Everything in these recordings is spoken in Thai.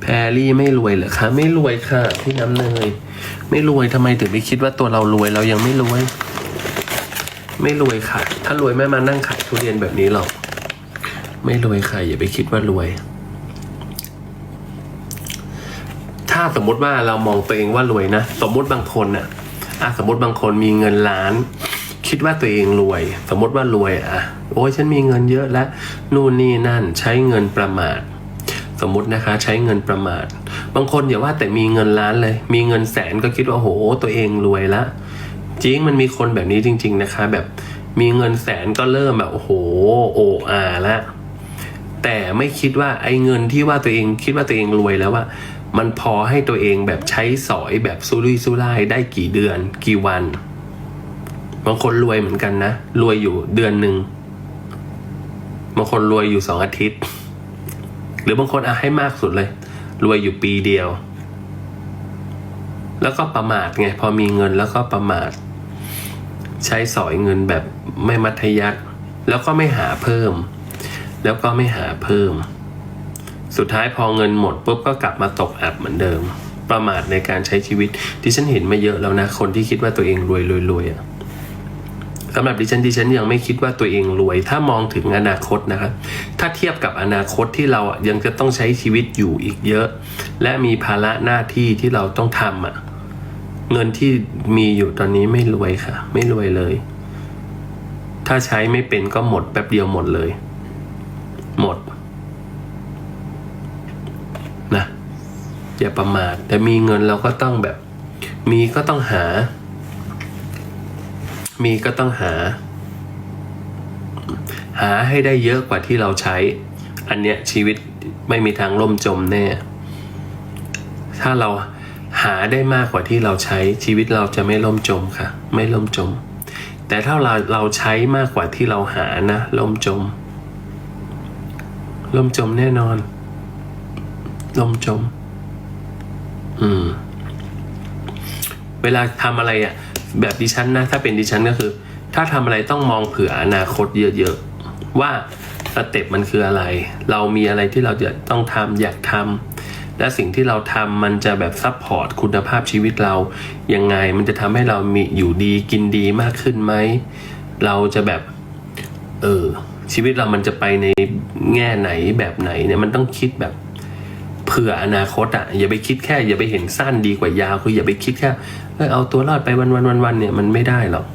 แพรรี่ไม่รวยเหรอคะไม่รวยค่ะพี่น้ำเนยไม่รวยทำไมถึงไม่คิดว่าตัวเรารวยเรายังไม่รวย ไม่รวยค่ะ ถ้ารวยไม่มานั่งขายทุเรียนแบบนี้หรอกไม่รวยค่ะอย่าไปคิดว่ารวย ถ้าสมมติว่าเรามองตัวเองว่ารวยนะสมมติบางคนน่ะอะสมมติบางคนมีเงินล้าน คิดว่าตัวเองรวย สมมติว่ารวยอะโอ้ยฉันมีเงินเยอะแล้วนู่นนี่นั่นใช้เงินประมาท สมมตินะคะใช้เงินประมาท บางคนอย่าว่าแต่มีเงินล้านเลย มีเงินแสนก็คิดว่าโหตัวเองรวยละจริงมันมีคนแบบนี้จริง ๆนะคะ แบบมีเงินแสนก็เริ่มแบบโอ้โหโออาละแต่ไม่คิดว่าไอ้เงินที่ว่าตัวเองคิดว่าตัวเองรวยแล้วว่ามันพอให้ตัวเองแบบใช้สอยแบบซุรุ่ยซุร่ายได้กี่เดือน กี่วัน บางคนรวยเหมือนกันนะ รวยอยู่เดือนหนึ่งบางคนรวยอยู่สองอาทิตย์ หรือบางคนอะให้มากสุดเลย รวยอยู่ปีเดียว แล้วก็ประมาทไง พอมีเงินแล้วก็ประมาท ใช้สอยเงินแบบไม่มัธยัติแล้วก็ไม่หาเพิ่ม แล้วก็ไม่หาเพิ่ม สุดท้ายพอเงินหมดปุ๊บก็กลับมาตกอับเหมือนเดิม ประมาทในการใช้ชีวิตที่ฉันเห็นมาเยอะแล้วนะ คนที่คิดว่าตัวเองรวยรวยรวยอะ สำหรับดิฉันดิฉันยังไม่คิดว่าตัวเองรวย ถ้ามองถึงอนาคตนะครับถ้าเทียบกับอนาคตที่เราอะยังจะต้องใช้ชีวิตอยู่อีกเยอะ และมีภาระหน้าที่ที่เราต้องทำอะเงินที่มีอยู่ตอนนี้ไม่รวยค่ะ ไม่รวยเลย ถ้าใช้ไม่เป็นก็หมดแป๊บเดียวหมดเลย หมดนะอย่าประมาทแต่มีเงินเราก็ต้องแบบ มีก็ต้องหา มีก็ต้องหา หาให้ได้เยอะกว่าที่เราใช้ อันเนี้ยชีวิตไม่มีทางล่มจมแน่ ถ้าเราหาได้มากกว่าที่เราใช้ชีวิตเราจะไม่ล่มจมค่ะ ไม่ล่มจม แต่ถ้าเราเราใช้มากกว่าที่เราหานะล่มจม ล่มจมแน่นอน ล่มจม อืม เวลาทำอะไรอะ่ะ แบบดิฉันนะถ้าเป็นดิฉันก็คือ ถ้าทำอะไรต้องมองเผื่ออนาคตเยอะๆว่าสเต็ปมันคืออะไร เรามีอะไรที่เราจะต้องทำอยากทำและสิ่งที่เราทำมันจะแบบซัพพอร์ตคุณภาพชีวิตเรายังไงมันจะทำให้เรามีอยู่ดีกินดีมากขึ้นไหมเราจะแบบเออชีวิตเรามันจะไปในแง่ไหนแบบไหนเนี่ยมันต้องคิดแบบเผื่ออนาคตอะอย่าไปคิดแค่ อย่าไปเห็นสั้นดีกว่ายาวคืออย่าไปคิดแค่ ออเอาตัวรอดไปวันวันวันวันเนี่ยมันไม่ได้หรอก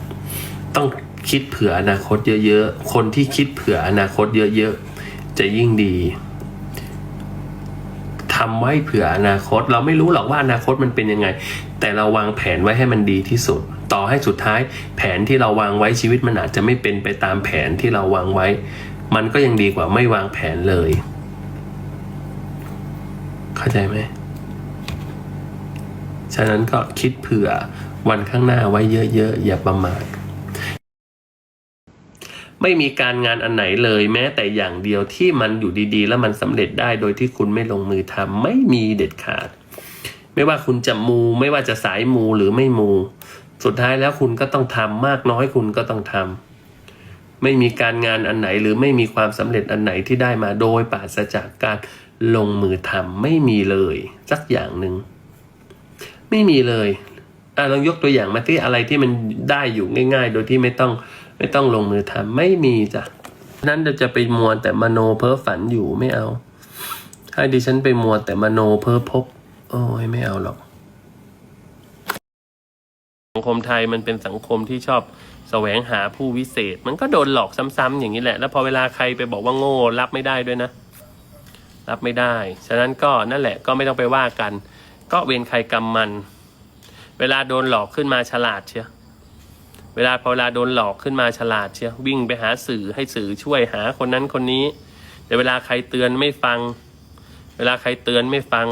ต้องคิดเผื่ออนาคตเยอะๆ คนที่คิดเผื่ออนาคตเยอะๆ จะยิ่งดีทำไว้เผื่ออนาคต เราไม่รู้หรอกว่าอนาคตมันเป็นยังไง แต่เราวางแผนไว้ให้มันดีที่สุด ต่อให้สุดท้าย แผนที่เราวางไว้ชีวิตมันอาจจะไม่เป็นไปตามแผนที่เราวางไว้ มันก็ยังดีกว่าไม่วางแผนเลย เข้าใจไหม ฉะนั้นก็คิดเผื่อวันข้างหน้าไว้เยอะๆ อย่าประมาทไม่มีการงานอันไหนเลยแม้แต่อย่างเดียวที่มันอยู่ดีๆ แล้วมันสำเร็จได้โดยที่คุณไม่ลงมือทำไม่มีเด็ดขาด ไม่ว่าคุณจะมูไม่ว่าจะสายมูหรือไม่มู สุดท้ายแล้วคุณก็ต้องทำมากน้อยคุณก็ต้องทำไม่มีการงานอันไหนหรือไม่มีความสำเร็จอันไหนที่ได้มาโดยปราศจากการลงมือทำไม่มีเลย สักอย่างหนึ่ง ไม่มีเลยอะลองยกตัวอย่างมาที่อะไรที่มันได้อยู่ง่าย ๆ โดยที่ไม่ต้องไม่ต้องลงมือทำไม่มีจ้ะนั้นเราจะไปมัวแต่มโนเพ้อฝันอยู่ไม่เอา ให้ดิฉันไปมัวแต่มโนเพ้อพบ โอ้ยไม่เอาหรอก สังคมไทยมันเป็นสังคมที่ชอบแสวงหาผู้วิเศษ มันก็โดนหลอกซ้ำๆอย่างนี้แหละ แล้วพอเวลาใครไปบอกว่าโง่รับไม่ได้ด้วยนะ รับไม่ได้ ฉะนั้นก็นั่นแหละก็ไม่ต้องไปว่ากัน ก็เวรใครกรรมมัน เวลาโดนหลอกขึ้นมาฉลาดเชียวเวลาพอเวลาโดนหลอกขึ้นมาฉลาดเชียววิ่งไปหาสื่อให้สื่อช่วยหาคนนั้นคนนี้ แต่เวลาใครเตือนไม่ฟัง เวลาใครเตือนไม่ฟัง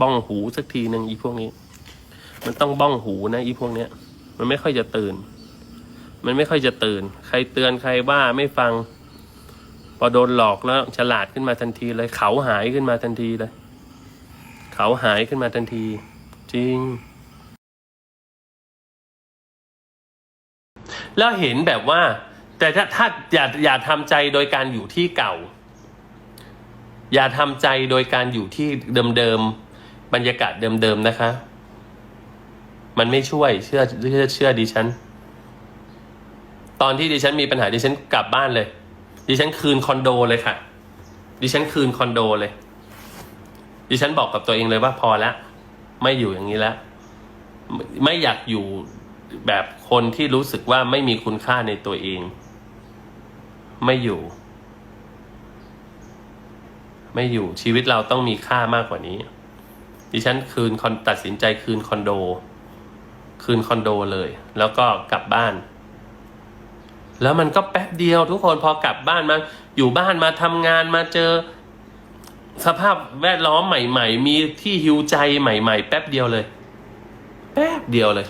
บ้องหูสักทีหนึ่งอีพวกนี้ มันต้องบ้องหูนะอีพวกเนี้ย มันไม่ค่อยจะตื่น มันไม่ค่อยจะตื่น ใครเตือนใครว่าไม่ฟัง พอโดนหลอกแล้วฉลาดขึ้นมาทันทีเลยเขาหายขึ้นมาทันทีเลย เขาหายขึ้นมาทันที จริง แล้วเห็นแบบว่า แต่ถ้าถ้าอย่าอย่าทำใจโดยการอยู่ที่เก่า อย่าทำใจโดยการอยู่ที่เดิมๆบรรยากาศเดิมๆนะคะ มันไม่ช่วยเชื่อเชื่อเชื่อดิฉันตอนที่ดิฉันมีปัญหาดิฉันกลับบ้านเลย ดิฉันคืนคอนโดเลยค่ะ ดิฉันคืนคอนโดเลย ดิฉันบอกกับตัวเองเลยว่าพอแล้วไม่อยู่อย่างนี้แล้ว ไม่อยากอยู่แบบคนที่รู้สึกว่าไม่มีคุณค่าในตัวเอง ไม่อยู่ ไม่อยู่ชีวิตเราต้องมีค่ามากกว่านี้ ดิฉันคืนคอนตัดสินใจคืนคอนโด คืนคอนโดเลย แล้วก็กลับบ้าน แล้วมันก็แป๊บเดียวทุกคนพอกลับบ้านมา อยู่บ้านมาทำงานมาเจอ สภาพแวดล้อมใหม่ ๆ มีที่ฮิวใจใหม่ ๆ แป๊บเดียวเลย แป๊บเดียวเลย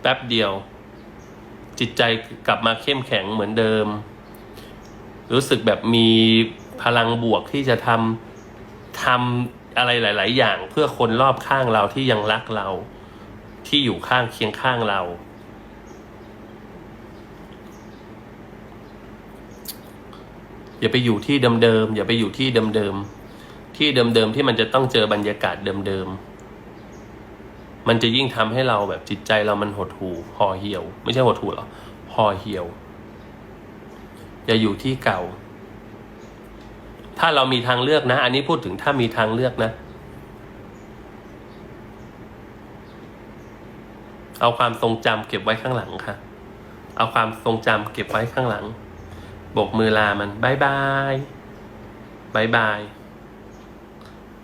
แป๊บเดียว จิตใจกลับมาเข้มแข็งเหมือนเดิม รู้สึกแบบมีพลังบวกที่จะทำทำอะไรหลาย ๆ อย่างเพื่อคนรอบข้างเราที่ยังรักเรา ที่อยู่ข้างเคียงข้างเรา อย่าไปอยู่ที่เดิมๆอย่าไปอยู่ที่เดิมๆที่เดิมๆที่มันจะต้องเจอบรรยากาศเดิมๆมันจะยิ่งทำให้เราแบบจิตใจเรามันหดหู่ห่อเหี่ยว ไม่ใช่หดหู่หรอห่อเหี่ยว อย่าอยู่ที่เก่า ถ้าเรามีทางเลือกนะ อันนี้พูดถึงถ้ามีทางเลือกนะ เอาความทรงจำเก็บไว้ข้างหลังค่ะ เอาความทรงจำเก็บไว้ข้างหลัง บกมือลามันบายบายบายบาย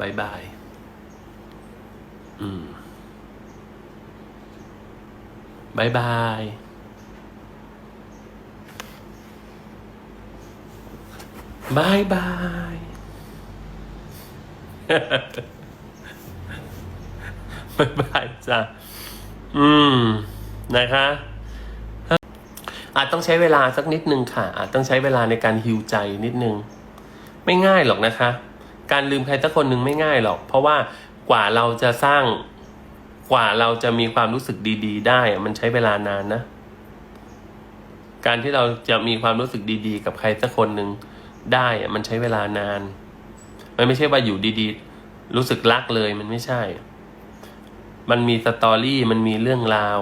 บายบายอืมบายบายบายบายบายบายจ้ะ อืม นะคะ อาจต้องใช้เวลาสักนิดนึงค่ะ อาจต้องใช้เวลาในการฮิวใจนิดนึง ไม่ง่ายหรอกนะคะ การลืมใครสักคนหนึ่งไม่ง่ายหรอก เพราะว่ากว่าเราจะสร้างกว่าเราจะมีความรู้สึกดี ๆ ได้ มันใช้เวลานานนะ การที่เราจะมีความรู้สึกดี ๆ กับใครสักคนหนึ่งได้มันใช้เวลานาน มันไม่ใช่ว่าอยู่ดีๆ รู้สึกรักเลยมันไม่ใช่ มันมีสตอรี่ มันมีเรื่องราว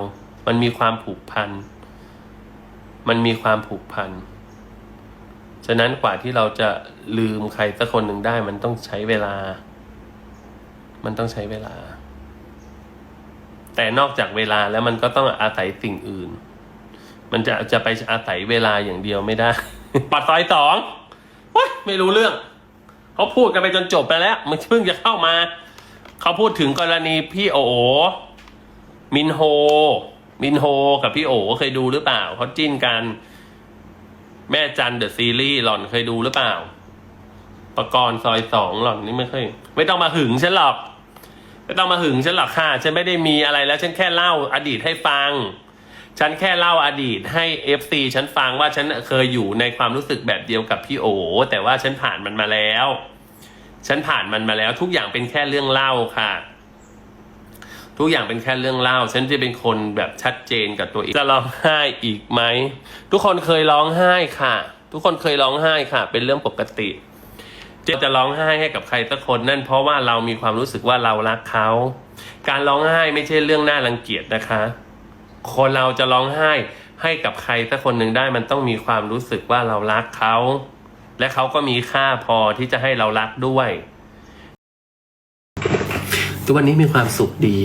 มันมีความผูกพัน มันมีความผูกพัน ฉะนั้นกว่าที่เราจะลืมใครสักคนหนึ่งได้ มันต้องใช้เวลา มันต้องใช้เวลา แต่นอกจากเวลาแล้วมันก็ต้องอาศัยสิ่งอื่น มันจะจะไปอาศัยเวลาอย่างเดียวไม่ได้ ปัดซอยสองไม่รู้เรื่อง เขาพูดกันไปจนจบไปแล้ว มันเพิ่งจะเข้ามา เขาพูดถึงกรณีพี่โอ๋มินโฮ มินโฮกับพี่โอเคยดูหรือเปล่าเขาจิ้นกัน แม่จันเดอะซีรีส์หล่อนเคยดูหรือเปล่า ประกรณ์ซอยสองหล่อนนี่ไม่เคย ไม่ต้องมาหึงฉันหรอกไม่ต้องมาหึงฉันหรอกค่ะ ฉันไม่ได้มีอะไรแล้ว ฉันแค่เล่าอดีตให้ฟัง ฉันแค่เล่าอดีตให้เอฟซีฉันฟังว่าฉันเคยอยู่ในความรู้สึกแบบเดียวกับพี่โอ แต่ว่าฉันผ่านมันมาแล้ว ฉันผ่านมันมาแล้ว ทุกอย่างเป็นแค่เรื่องเล่าค่ะ ทุกอย่างเป็นแค่เรื่องเล่า ฉันจะเป็นคนแบบชัดเจนกับตัวเอง จะร้องไห้อีกไหม ทุกคนเคยร้องไห้ค่ะ ทุกคนเคยร้องไห้ค่ะ เป็นเรื่องปกติจะจะร้องไห้ให้กับใครสักคนนั่นเพราะว่าเรามีความรู้สึกว่าเรารักเขา การร้องไห้ไม่ใช่เรื่องน่ารังเกียจนะคะ คนเราจะร้องไห้ให้กับใครสักคนหนึ่งได้มันต้องมีความรู้สึกว่าเรารักเขา และเขาก็มีค่าพอที่จะให้เรารักด้วยตัวนี้มีความสุขดี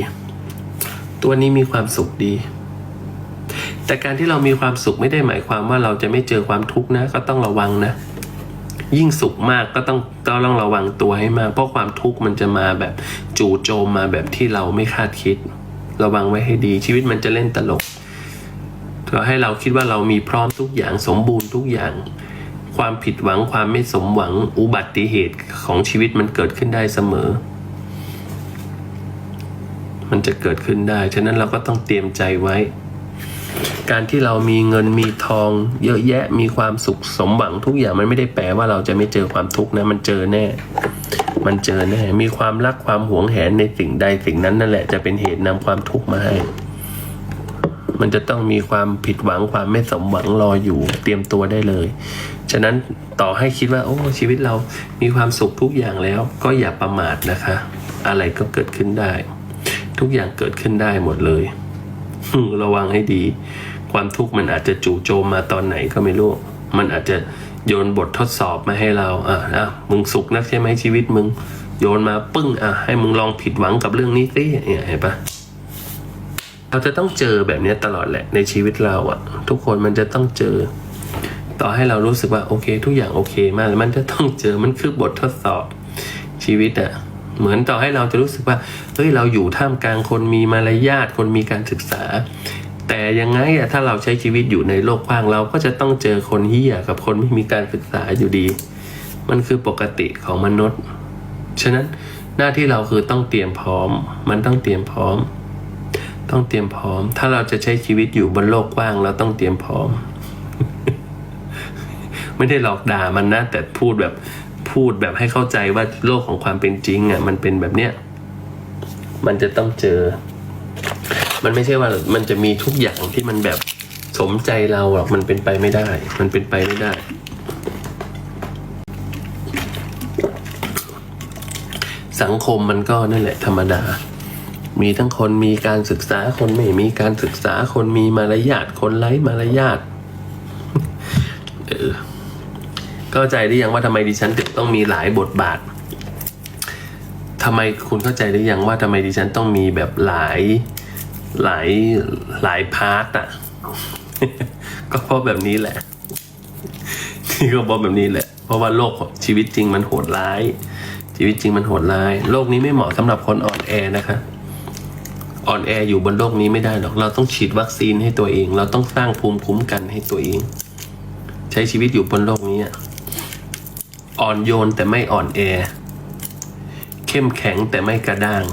วนี้มีความสุขดี แต่การที่เรามีความสุขไม่ได้หมายความว่าเราจะไม่เจอความทุกข์นะ ก็ต้องระวังนะ ยิ่งสุขมากก็ต้องต้องระวังตัวให้มาก เพราะความทุกข์มันจะมาแบบจู่โจมมาแบบที่เราไม่คาดคิด ระวังไว้ให้ดีชีวิตมันจะเล่นตลกก็ให้เราคิดว่าเรามีพร้อมทุกอย่างสมบูรณ์ทุกอย่าง ความผิดหวังความไม่สมหวังอุบัติเหตุของชีวิตมันเกิดขึ้นได้เสมอ มันจะเกิดขึ้นได้ ฉะนั้นเราก็ต้องเตรียมใจไว้ การที่เรามีเงินมีทอง เยอะแยะมีความสุขสมหวังทุกอย่างมันไม่ได้แปลว่าเราจะไม่เจอความทุกข์นะมันเจอแน่ มันเจอแน่ มีความรักความหวงแหนในสิ่งใดสิ่งนั้นนั่นแหละจะเป็นเหตุนำความทุกข์มาให้ มันจะต้องมีความผิดหวังความไม่สมหวังรออยู่ เตรียมตัวได้เลย ฉะนั้นต่อให้คิดว่า โอ้ชีวิตเรามีความสุขทุกอย่างแล้ว ก็อย่าประมาทนะคะ อะไรก็เกิดขึ้นได้ ทุกอย่างเกิดขึ้นได้หมดเลยระวังให้ดี ความทุกข์มันอาจจะจู่โจมมาตอนไหนก็ไม่รู้ มันอาจจะโยนบททดสอบมาให้เรา อะอะมึงสุขนักใช่ไหมชีวิตมึง โยนมาปึ้ง อะ ให้มึงลองผิดหวังกับเรื่องนี้สิเนี่ยเห็นปะเราจะต้องเจอแบบนี้ตลอดแหละในชีวิตเราอะทุกคนมันจะต้องเจอ ต่อให้เรารู้สึกว่าโอเค ทุกอย่างโอเคมาก มันจะต้องเจอมันคือบททดสอบชีวิตอะ เหมือนต่อให้เราจะรู้สึกว่าเฮ้ยเราอยู่ท่ามกลางคนมีมารยาทคนมีการศึกษา แต่ยังไงอะถ้าเราใช้ชีวิตอยู่ในโลกกว้างเราก็จะต้องเจอคนเฮี้ยกับคนไม่มีการศึกษาอยู่ดี มันคือปกติของมนุษย์ ฉะนั้นหน้าที่เราคือต้องเตรียมพร้อม มันต้องเตรียมพร้อม ต้องเตรียมพร้อม ถ้าเราจะใช้ชีวิตอยู่บนโลกกว้างเราต้องเตรียมพร้อม ไม่ได้หลอกด่ามันนะ แต่พูดแบบ พูดแบบให้เข้าใจว่าโลกของความเป็นจริงอะมันเป็นแบบเนี้ยมันจะต้องเจอ มันไม่ใช่ว่ามันจะมีทุกอย่างที่มันแบบสมใจเราหรอกมันเป็นไปไม่ได้ มันเป็นไปไม่ได้ สังคมมันก็นั่นแหละธรรมดา มีทั้งคนมีการศึกษาคนไม่มีการศึกษาคนมีมารยาทคนไร้มารยาทเออ เข้าใจหรือยังว่าทำไมดิฉันถึงต้องมีหลายบทบาททำไมคุณเข้าใจหรือยังว่าทำไมดิฉันต้องมีแบบหลายหลายหลายพาร์ทอะ ก็เพราะแบบนี้แหละนี่ก็เพราะแบบนี้แหละ เพราะว่าโลกชีวิตจริงมันโหดร้าย ชีวิตจริงมันโหดร้าย โลกนี้ไม่เหมาะสำหรับคนอ่อนแอนะคะอ่อนแออยู่บนโลกนี้ไม่ได้หรอก เราต้องฉีดวัคซีนให้ตัวเอง เราต้องสร้างภูมิคุ้มกันให้ตัวเอง ใช้ชีวิตอยู่บนโลกนี้ อ่อนโยนแต่ไม่อ่อนแอ เข้มแข็งแต่ไม่กระด้าง